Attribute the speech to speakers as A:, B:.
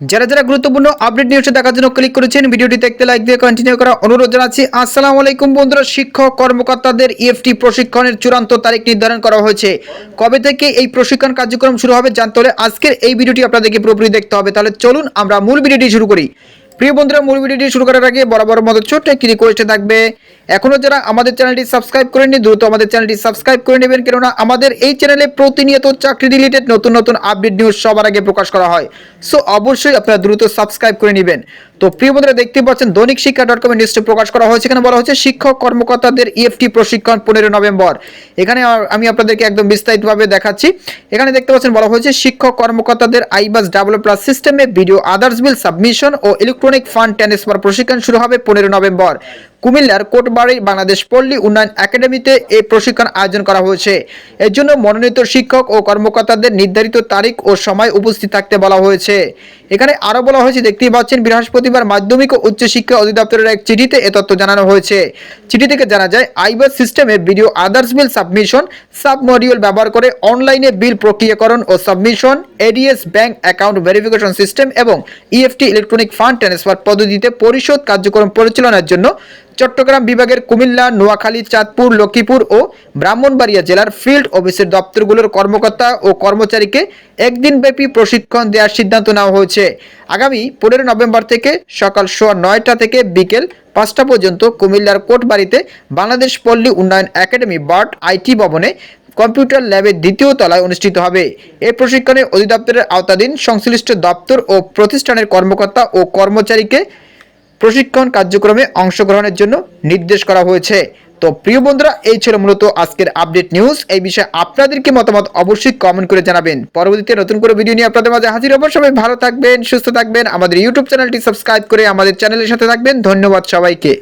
A: যারা যারা গুরুত্বপূর্ণ আপডেট নিউজে দেখার জন্য ক্লিক করেছেন, ভিডিওটি দেখতে লাইক দিয়ে কন্টিনিউ করা অনুরোধ জানাচ্ছি। আসসালামু আলাইকুম বন্ধুরা, শিক্ষক কর্মকর্তাদের ইএফটি প্রশিক্ষণের চূড়ান্ত তারিখ নির্ধারণ করা হয়েছে। কবে থেকে এই প্রশিক্ষণ কার্যক্রম শুরু হবে জানতে হলে আজকের এই ভিডিওটি আপনাদেরকে পুরোপুরি দেখতে হবে। তাহলে চলুন আমরা মূল ভিডিওটি শুরু করি। প্রিয় বন্ধুরা, মূল ভিডিওটি শুরু করার আগে বরাবর মতো ছোট্ট একটি রিকোয়েস্ট থাকবে। এখনও যারা আমাদের চ্যানেলটি সাবস্ক্রাইব করেননি, দ্রুত আমাদের চ্যানেলটি সাবস্ক্রাইব করে নেবেন। কেননা আমাদের এই চ্যানেলে প্রতিনিয়ত চাকরি রিলেটেড নতুন নতুন আপডেট নিউজ সবার আগে প্রকাশ করা হয়। সো অবশ্যই আপনারা দ্রুত সাবস্ক্রাইব করে নেবেন। তো, প্রিয় বন্ধুরা, দেখতে পাচ্ছেন দৈনিক শিক্ষা ডট কমের নিউজটি প্রকাশ করা হয়েছে। এখানে বলা হচ্ছে শিক্ষক কর্মকর্তাদের ইএফটি প্রশিক্ষণ পনেরো নভেম্বর। এখানে আমি আপনাদেরকে একদম বিস্তারিতভাবে দেখাচ্ছি। এখানে দেখতে পাচ্ছেন বলা হয়েছে, শিক্ষক কর্মকর্তাদের আইবাস ডাবল প্লাস সিস্টেমে ভিডিও আদার্স বিল সাবমিশন ও ইলেকট্রনিক ফান্ড ট্রান্সফার প্রশিক্ষণ শুরু হবে পনেরো নভেম্বর। কুমিল্লার কোটবাড়ি বাংলাদেশ পল্লী উন্নয়ন একাডেমিতে এই প্রশিক্ষণ আয়োজন করা হয়েছে। এর জন্য মনোনীত শিক্ষক ও কর্মকর্তাদের নির্ধারিত তারিখ ও সময় উপস্থিত থাকতে বলা হয়েছে। এখানে আরও বলা হয়েছে, দেখতেই পাচ্ছেন, বৃহস্পতিবার মাধ্যমিক ও উচ্চশিক্ষা অধিদপ্তরের এক চিঠিতে এ তথ্য জানানো হয়েছে। চিঠি থেকে জানা যায় আইবাস সিস্টেমে video others bill submission sub module ব্যবহার করে অনলাইনে বিল প্রক্রিয়াকরণ ও submission, ADS bank account verification system এবং ইএফটি ইলেকট্রনিক ফান্ড ট্রান্সফার পদ্ধতিতে পরিশোধ কার্যক্রম পরিচালনার জন্য চট্টগ্রাম বিভাগের কুমিল্লা, নোয়াখালী, চাঁদপুর, লক্ষ্মীপুর ও ব্রাহ্মণবাড়িয়া জেলার ফিল্ড অফিসের দপ্তরগুলোর কর্মকর্তা ও কর্মচারীকে একদিনব্যাপী প্রশিক্ষণ দেওয়ার সিদ্ধান্ত নেওয়া হয়েছে। আগামী পনেরো নভেম্বর থেকে সকাল সোয়া নয়টা থেকে বিকেল পাঁচটা পর্যন্ত কুমিল্লার কোটবাড়িতে বাংলাদেশ পল্লী উন্নয়ন একাডেমি বার্ট আইটি ভবনে কম্পিউটার ল্যাবের দ্বিতীয় তলায় অনুষ্ঠিত হবে। এই প্রশিক্ষণে অধিদপ্তরের আওতাধীন সংশ্লিষ্ট দপ্তর ও প্রতিষ্ঠানের কর্মকর্তা ও কর্মচারীকে প্রশিক্ষণ কার্যক্রমে অংশগ্রহণের জন্য নির্দেশ করা হয়েছে। তো প্রিয় বন্ধুরা, এই ছিল মূলত আজকের আপডেট নিউজ। এই বিষয়ে আপনাদেরকে মতামত অবশ্যই কমেন্ট করে জানাবেন। পরবর্তীতে নতুন করে ভিডিও নিয়ে আপনাদের মাঝে হাজির হব। সবাই ভালো থাকবেন, সুস্থ থাকবেন। আমাদের ইউটিউব চ্যানেলটি সাবস্ক্রাইব করে আমাদের চ্যানেলের সাথে থাকবেন। ধন্যবাদ সবাইকে।